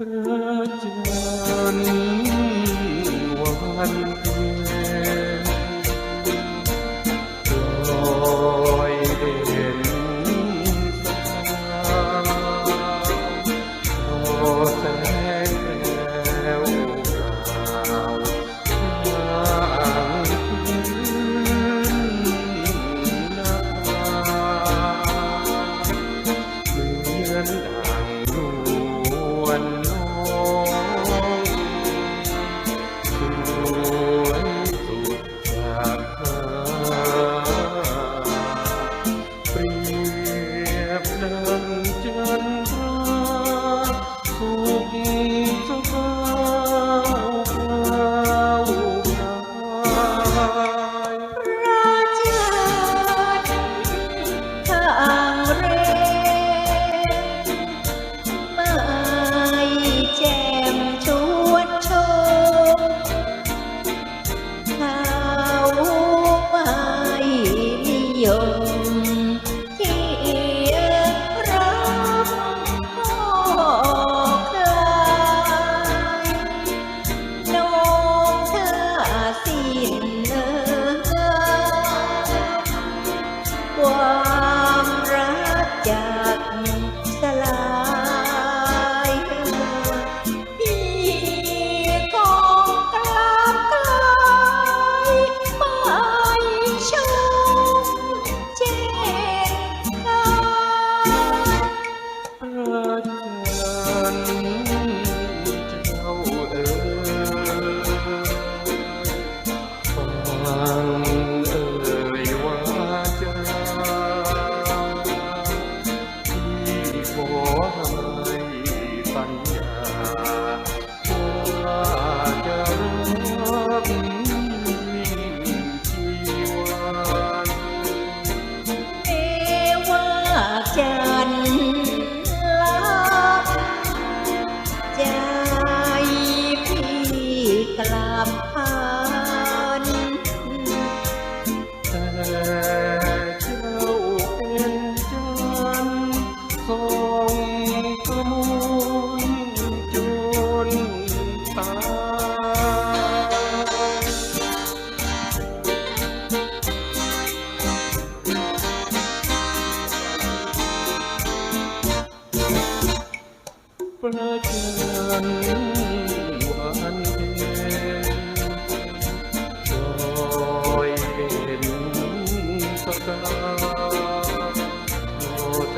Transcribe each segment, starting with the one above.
พระจันทร์วันเพ็ญลอยเด่นสาวพอแสงแาวทางพื้นนา Amém. ประจันวันเพ็ญลอยเป็นสกาโลแต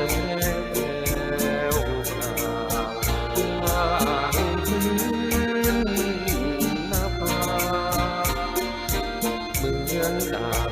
วกลางพื้นนภาเมืองดา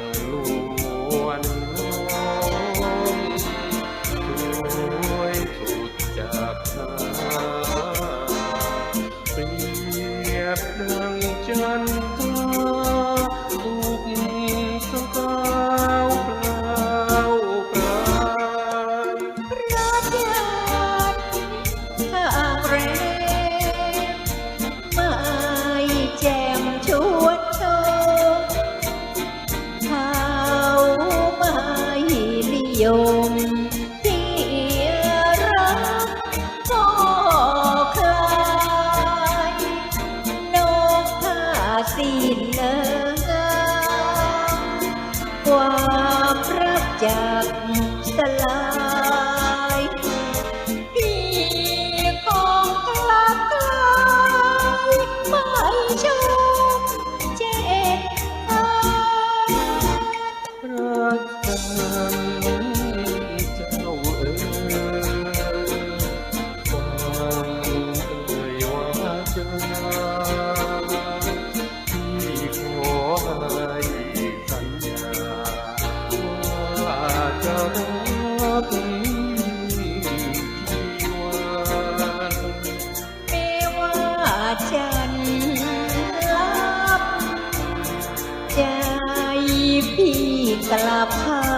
จากสลา ลับพา